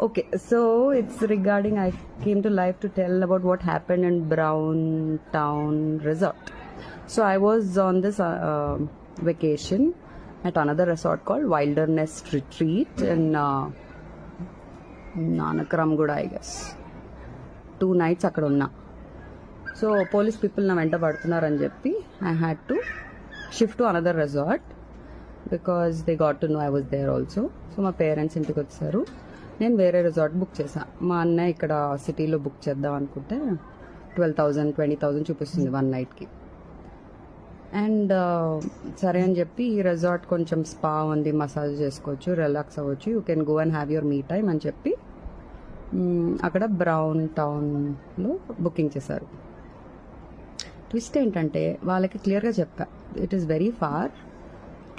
Okay, so it's regarding I came to life to tell about what happened in Brown Town Resort. So I was on this uh, uh, vacation at another resort called Wilderness Retreat in uh, Nanakaramguda, I guess. Two nights అక్కడ ఉన్నా so police people నా వెంట పడుతున్నారని చెప్పి I had to shift to another resort because they got to know I was there also so మా parents ఇంటికి వచ్చారు నేను వేరే రిసార్ట్ బుక్ చేశాను మా అన్నయ్య ఇక్కడ సిటీలో బుక్ చేద్దాం అనుకుంటే ట్వెల్వ్ థౌజండ్ ట్వంటీ థౌజండ్ చూపిస్తుంది వన్ నైట్కి. అండ్ సరే అని చెప్పి ఈ రిసార్ట్ కొంచెం స్పా ఉంది మసాజ్ చేసుకోవచ్చు రిలాక్స్ అవ్వచ్చు. You can go and have your me time అని చెప్పి అక్కడ బ్రౌన్ టౌన్లో బుకింగ్ చేశారు. ట్విస్ట్ ఏంటంటే వాళ్ళకి క్లియర్గా చెప్పా. It is very far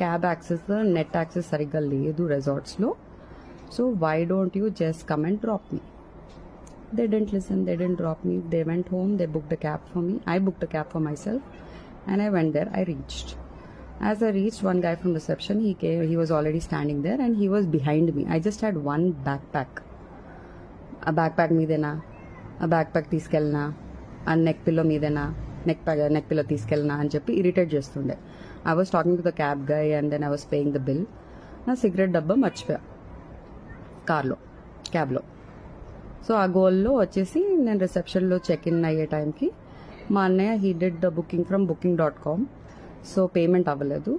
cab access net access సరిగ్గా లేదు రిసార్ట్స్లో. so why don't you just come and drop me they didn't listen they didn't drop me they went home they booked a cab for me i booked a cab for myself and i went there i reached as i reached one guy from reception he came he was already standing there and he was behind me i just had one backpack ఆ back pack మీదేనా ఆ back pack తీసుకెళ్ళినా ఆ neck pillow మీదేనా neck pack neck pillow తీసుకెళ్ళినా అని చెప్పి irritate చేస్తుండే I was talking to the cab guy and then I was paying the bill నా సిగరెట్ డబ్బా మర్చిపోయా కార్లో క్యాబ్లో సో ఆ గోల్లో వచ్చేసి నేను రిసెప్షన్లో చెక్ ఇన్ అయ్యే టైంకి మా అన్నయ్య he did the booking from booking dot com so payment అవ్వలేదు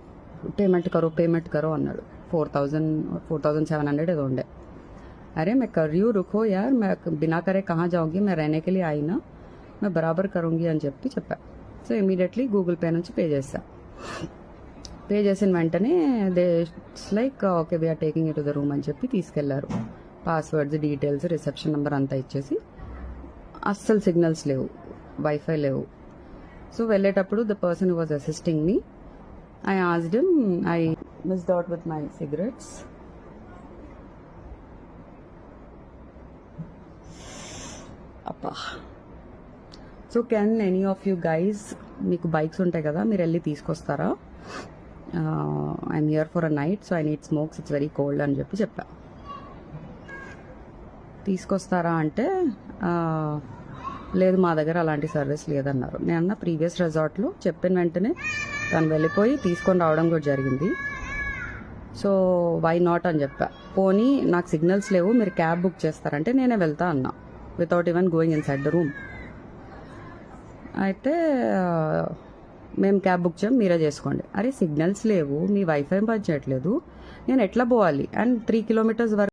పేమెంట్ కరో పేమెంట్ కరో అన్నాడు four thousand four thousand seven hundred ఏదో ఉండే अरे मैं कर रही हूँ रुको यार मैं बिना करे कहाँ जाऊंगी मैं रहने के लिए आई ना मैं బరాబర్ కరుంగి అని చెప్పి చెప్పా సో ఇమీడియట్లీ గూగుల్ పే నుంచి పే చేసా పే చేసిన వెంటనే they like okay we're taking it the room అని చెప్పి తీసుకెళ్ళారు. పాస్వర్డ్స్ డీటెయిల్స్ రిసెప్షన్ నెంబర్ అంతా ఇచ్చేసి. అస్సలు సిగ్నల్స్ లేవు. వైఫై లేవు. సో వెళ్ళేటప్పుడు the person was assisting me I asked I miss out with my cigarettes అప్పా so can any of you guys మీకు బైక్స్ ఉంటాయి కదా మీరు వెళ్ళి తీసుకొస్తారా? I'm here for a night so I need smokes it's very cold అని చెప్పి చెప్పా. తీసుకొస్తారా అంటే uh, లేదు మా దగ్గర అలాంటి సర్వీస్ లేదన్నారు. నేను అన్న ప్రీవియస్ రిసార్ట్లో చెప్పిన వెంటనే తను వెళ్ళిపోయి తీసుకొని రావడం కూడా జరిగింది. సో వై నాట్ అని చెప్పా. పోనీ నాకు సిగ్నల్స్ లేవు మీరు క్యాబ్ బుక్ చేస్తారంటే నేనే వెళ్తా అన్నా without even going inside the room అయితే uh, మేము క్యాబ్ బుక్ చేయం మీరే చేసుకోండి. అరే సిగ్నల్స్ లేవు మీ వైఫై పనిచేయట్లేదు? నేను ఎట్లా పోవాలి? అండ్ త్రీ కిలోమీటర్స్ వరకు